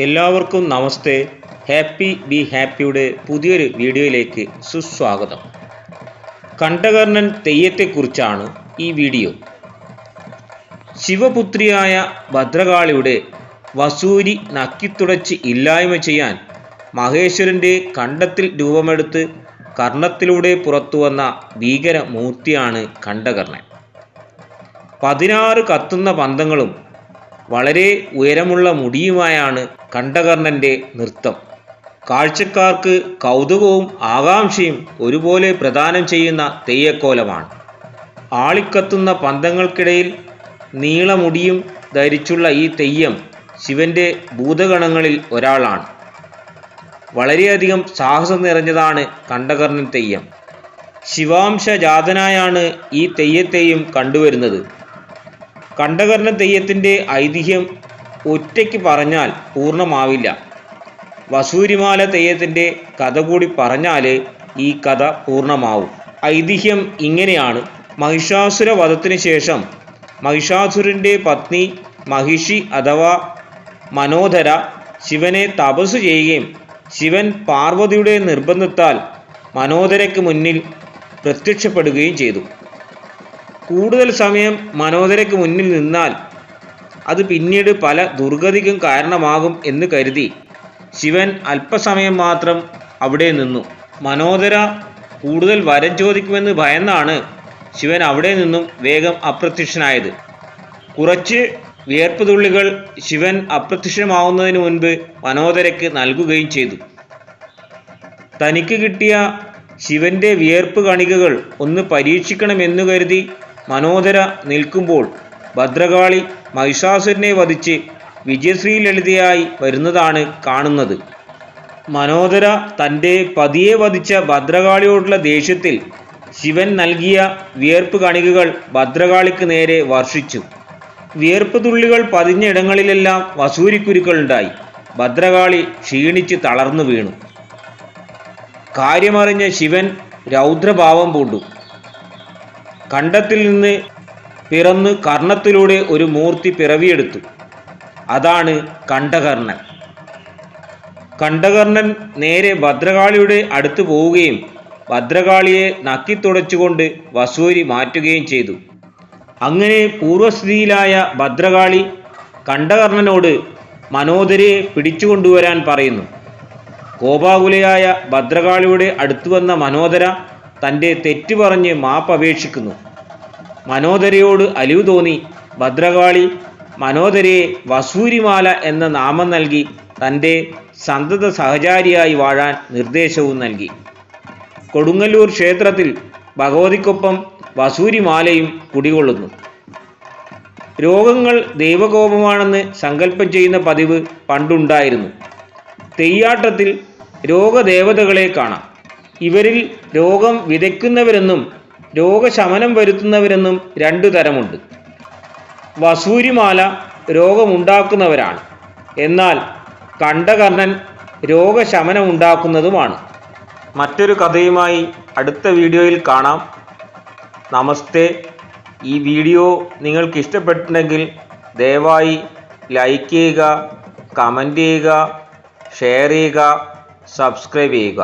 എല്ലാവർക്കും നമസ്തേ. Happy be ഹാപ്പിയുടെ പുതിയൊരു വീഡിയോയിലേക്ക് സുസ്വാഗതം. കണ്ഠകർണൻ തെയ്യത്തെക്കുറിച്ചാണ് ഈ വീഡിയോ. ശിവപുത്രിയായ ഭദ്രകാളിയുടെ വസൂരി നക്കിത്തുടച്ച് ഇല്ലായ്മ ചെയ്യാൻ മഹേശ്വരന്റെ കണ്ടത്തിൽ രൂപമെടുത്ത് കർണത്തിലൂടെ പുറത്തുവന്ന ഭീകര മൂർത്തിയാണ് കണ്ഠകർണൻ. പതിനാറ് കത്തുന്ന പന്തങ്ങളും വളരെ ഉയരമുള്ള മുടിയുമായാണ് കണ്ഠകർണന്റെ നൃത്തം. കാഴ്ചക്കാർക്ക് കൗതുകവും ആകാംക്ഷയും ഒരുപോലെ പ്രദാനം ചെയ്യുന്ന തെയ്യക്കോലമാണ്. ആളിക്കത്തുന്ന പന്തങ്ങൾക്കിടയിൽ നീളമുടിയും ധരിച്ചുള്ള ഈ തെയ്യം ശിവന്റെ ഭൂതഗണങ്ങളിൽ ഒരാളാണ്. വളരെയധികം സാഹസം നിറഞ്ഞതാണ് കണ്ഠകർണൻ തെയ്യം. ശിവാംശ ജാതനായാണ് ഈ തെയ്യത്തെയും കണ്ടുവരുന്നത്. കണ്ഠകർണൻ തെയ്യത്തിന്റെ ഐതിഹ്യം ഒറ്റയ്ക്ക് പറഞ്ഞാൽ പൂർണമാവില്ല. വസൂരിമാല തെയ്യത്തിന്റെ കഥ കൂടി പറഞ്ഞാൽ ഈ കഥ പൂർണമാവും. ഐതിഹ്യം ഇങ്ങനെയാണ്. മഹിഷാസുര വധത്തിന് ശേഷം മഹിഷാസുരന്റെ പത്നി മഹിഷി അഥവാ മനോധര ശിവനെ തപസ് ചെയ്യുകയും ശിവൻ പാർവതിയുടെ നിർബന്ധത്താൽ മനോധരയ്ക്ക് മുന്നിൽ പ്രത്യക്ഷപ്പെടുകയും ചെയ്തു. കൂടുതൽ സമയം മനോദരയ്ക്ക് മുന്നിൽ നിന്നാൽ അത് പിന്നീട് പല ദുർഗതിക്കും കാരണമാകും എന്ന് കരുതി. ശിവൻ അല്പസമയം മാത്രം അവിടെ നിന്നു. മനോദര കൂടുതൽ വരം ചോദിക്കുമെന്ന് ഭയന്നാണ് ശിവൻ അവിടെ നിന്നും വേഗം അപ്രത്യക്ഷനായത്. കുറച്ച് വിയർപ്പ് തുള്ളികൾ ശിവൻ അപ്രത്യക്ഷമാവുന്നതിന് മുൻപ് മനോദരയ്ക്ക് നൽകുകയും ചെയ്തു. തനിക്ക് കിട്ടിയ ശിവന്റെ വിയർപ്പ് കണികകൾ ഒന്ന് പരീക്ഷിക്കണമെന്നു കരുതി മനോദര നിൽക്കുമ്പോൾ ഭദ്രകാളി മഹിഷാസുരനെ വധിച്ച് വിജയശ്രീ ലളിതയായി വരുന്നതാണ് കാണുന്നത്. മനോദര തന്റെ പതിയെ വധിച്ച ഭദ്രകാളിയോടുള്ള ദേഷ്യത്തിൽ ശിവൻ നൽകിയ വിയർപ്പ് കണികകൾ ഭദ്രകാളിക്ക് നേരെ വർഷിച്ചു. വിയർപ്പ് തുള്ളികൾ പതിഞ്ഞ ഇടങ്ങളിലെല്ലാം വസൂരിക്കുരുക്കളുണ്ടായി ഭദ്രകാളി ക്ഷീണിച്ച് തളർന്നു വീണു. കാര്യമറിഞ്ഞ ശിവൻ രൗദ്രഭാവം പൂണ്ടു. കണ്ടത്തിൽ നിന്ന് പിറന്ന് കർണത്തിലൂടെ ഒരു മൂർത്തി പിറവിയെടുത്തു. അതാണ് കണ്ഠകർണൻ. കണ്ഠകർണൻ നേരെ ഭദ്രകാളിയുടെ അടുത്ത് പോവുകയും ഭദ്രകാളിയെ നക്കിത്തുടച്ചുകൊണ്ട് വസൂരി മാറ്റുകയും ചെയ്തു. അങ്ങനെ പൂർവസ്ഥിതിയിലായ ഭദ്രകാളി കണ്ഠകർണനോട് മനോദരയെ പിടിച്ചുകൊണ്ടുവരാൻ പറയുന്നു. കോപാകുലയായ ഭദ്രകാളിയുടെ അടുത്തു വന്ന മനോദര തന്റെ തെറ്റ് പറഞ്ഞ് മാപ്പ് അപേക്ഷിക്കുന്നു. മനോദരയോട് അലിവ് തോന്നി ഭദ്രകാളി മനോദരയെ വസൂരിമാല എന്ന നാമം നൽകി തന്റെ സന്തത സഹചാരിയായി വാഴാൻ നിർദ്ദേശവും നൽകി. കൊടുങ്ങല്ലൂർ ക്ഷേത്രത്തിൽ ഭഗവതിക്കൊപ്പം വസൂരിമാലയും കുടികൊള്ളുന്നു. രോഗങ്ങൾ ദൈവകോപമാണെന്ന് സങ്കല്പം ചെയ്യുന്ന പതിവ് പണ്ടുണ്ടായിരുന്നു. തെയ്യാട്ടത്തിൽ രോഗദേവതകളെ കാണാം. ഇവരിൽ രോഗം വിതയ്ക്കുന്നവരെന്നും രോഗശമനം വരുത്തുന്നവരെന്നും രണ്ടു തരമുണ്ട്. വസൂരിമാല രോഗമുണ്ടാക്കുന്നവരാണ്. എന്നാൽ കണ്ഠകർണൻ രോഗശമനം ഉണ്ടാക്കുന്നതുമാണ് മറ്റൊരു കഥയുമായി അടുത്ത വീഡിയോയിൽ കാണാം. നമസ്തേ. ഈ വീഡിയോ നിങ്ങൾക്ക് ഇഷ്ടപ്പെട്ടിട്ടുണ്ടെങ്കിൽ ദയവായി ലൈക്ക് ചെയ്യുക കമന്റ് ചെയ്യുക ഷെയർ ചെയ്യുക സബ്സ്ക്രൈബ് ചെയ്യുക.